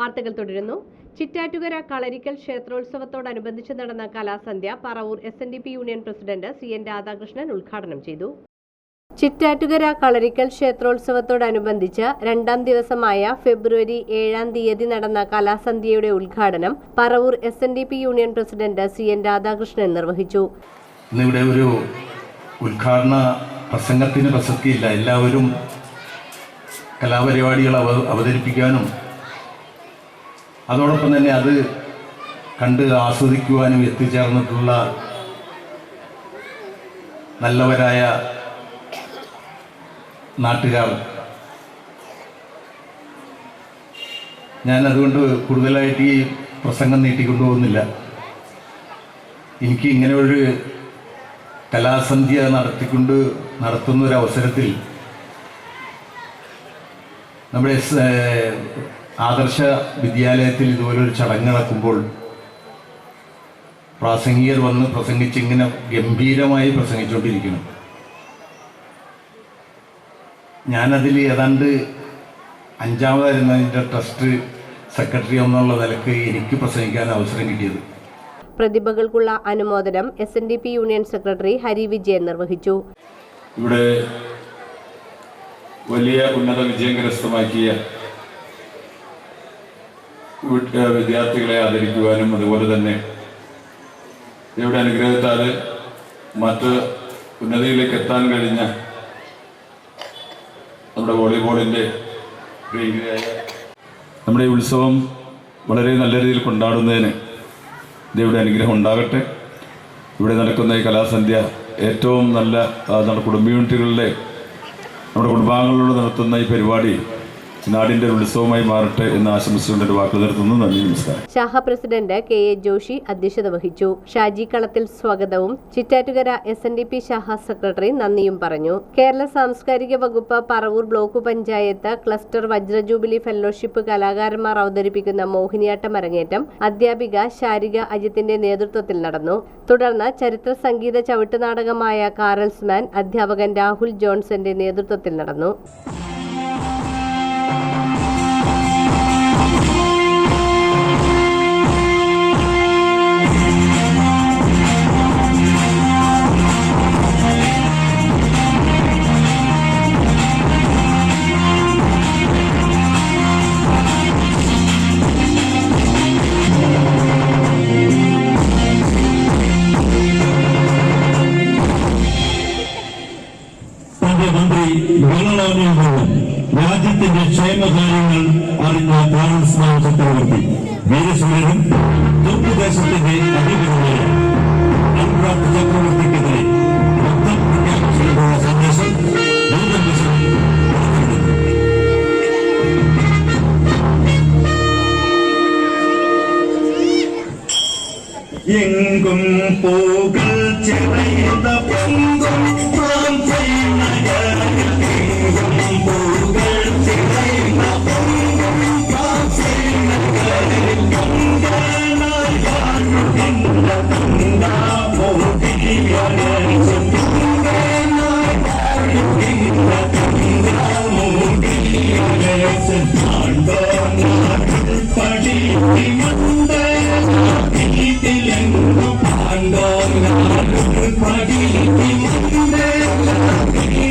വാർത്തകൾ തുടരുന്നു. ചിറ്റാറ്റുകര കളരിക്കൽ ക്ഷേത്രോത്സവത്തോടനുബന്ധിച്ച് നടന്ന കലാസന്ധ്യ Paravur S union president C N Radhakrishnan ഉദ്ഘാടനം ചെയ്തു. ചിറ്റാറ്റുകര കളരിക്കൽ ക്ഷേത്രോത്സവത്തോടനുബന്ധിച്ച് രണ്ടാം ദിവസമായ ഫെബ്രുവരി ഏഴാം തീയതി നടന്ന കലാസന്ധ്യയുടെ ഉദ്ഘാടനം Paravur S N D P union president C N Radhakrishnan നിർവഹിച്ചു. ഒരു ഉദ്ഘാടന പ്രസംഗത്തിന് പ്രസക്തിയില്ല. എല്ലാവരും കലാപരിപാടികൾ അവ അവതരിപ്പിക്കാനും അതോടൊപ്പം തന്നെ അത് കണ്ട് ആസ്വദിക്കുവാനും എത്തിച്ചേർന്നിട്ടുള്ള നല്ലവരായ നാട്ടുകാർ. ഞാൻ അതുകൊണ്ട് കൂടുതലായിട്ട് ഈ പ്രസംഗം നീട്ടിക്കൊണ്ടുപോകുന്നില്ല. എനിക്ക് ഇങ്ങനെ ഒരു കലാസന്ധ്യ നടത്തിക്കൊണ്ട് നടത്തുന്ന ഒരു അവസരത്തിൽ നമ്മുടെ ആദർശ വിദ്യാലയത്തിൽ ഇതുപോലൊരു ചടങ്ങ് നടക്കുമ്പോൾ പ്രാസംഗികർ വന്ന് പ്രസംഗിച്ച് ഇങ്ങനെ ഗംഭീരമായി പ്രസംഗിച്ചുകൊണ്ടിരിക്കുന്നു ഞാനതിൽ ഏതാണ്ട് അഞ്ചാമതായിരുന്നു അതിന്റെ ട്രസ്റ്റ് സെക്രട്ടറി എന്നുള്ള നിലയ്ക്ക് എനിക്ക് പ്രസംഗിക്കാൻ അവസരം കിട്ടിയത്. പ്രതിഭകൾക്കുള്ള അനുമോദനം S N D P union secretary Hari Vijayan നിർവഹിച്ചു. ഇവിടെ വലിയ ഉന്നത വിജയം കരസ്ഥമാക്കിയ വിദ്യാർത്ഥികളെ ആദരിക്കുവാനും അതുപോലെ തന്നെ ഇവിടെ അനുഗ്രഹത്താൽ മറ്റ് ഉന്നതിയിലേക്ക് എത്താൻ കഴിഞ്ഞ നമ്മുടെ വോളിബോളിന്റെ നമ്മുടെ ഈ ഉത്സവം വളരെ നല്ല രീതിയിൽ കൊണ്ടാടുന്നതിന് ദൈവയുടെ അനുഗ്രഹം ഉണ്ടാകട്ടെ. ഇവിടെ നടക്കുന്ന ഈ കലാസന്ധ്യ ഏറ്റവും നല്ല നമ്മുടെ കുടുംബ യൂണിറ്റുകളിലെ നമ്മുടെ കുടുംബാംഗങ്ങളോട് നടത്തുന്ന ഈ പരിപാടി നാടിന്റെ ഉത്സവമായി മാറട്ടെ എന്ന് ആശംസിച്ചുകൊണ്ട് ഒരു വാക്ക് നിർത്തുന്നു നന്ദി നമസ്കാരം. ഷാഹ പ്രസിഡന്റ് കെ എ ജോഷി അധ്യക്ഷത വഹിച്ചു. ഷാജി കളത്തിൽ സ്വാഗതവും. Chittattukara S N D P ഷാഹ secretary നന്ദിയും പറഞ്ഞു. കേരള സാംസ്കാരിക വകുപ്പ് പറവൂർ ബ്ലോക്ക് പഞ്ചായത്ത് ക്ലസ്റ്റർ വജ്രജൂബിലി ഫെലോഷിപ്പ് കലാകാരന്മാർ അവതരിപ്പിക്കുന്ന മോഹിനിയാട്ടം അരങ്ങേറ്റം അധ്യാപിക ശാരിക അജിത്തിന്റെ നേതൃത്വത്തിൽ നടന്നു. തുടർന്ന് ചരിത്ര സംഗീത ചവിട്ടുനാടകമായ കാറൽസ്മാൻ അധ്യാപകൻ രാഹുൽ ജോൺസന്റെ നേതൃത്വത്തിൽ നടന്നു. തന്റെ മന്ത്രി വെള്ളലാമിയോട് രാജ്യത്തിന്റെ ക്ഷേമകാര്യങ്ങൾ അറിഞ്ഞ കാരൻസ്മാൻ ചക്രവർത്തി വീരശൂരനും തുർക്കുദേശത്തിന്റെ അധിപതിയായ അനുരാഗ് ചക്രവർത്തിക്കെതിരെ യുദ്ധം പ്രഖ്യാപിച്ചുകൊണ്ടുള്ള സന്ദേശം Doordarshan പുറത്തുവിടുന്നു. എങ്കും പൂകൾ I'm going to be a little of a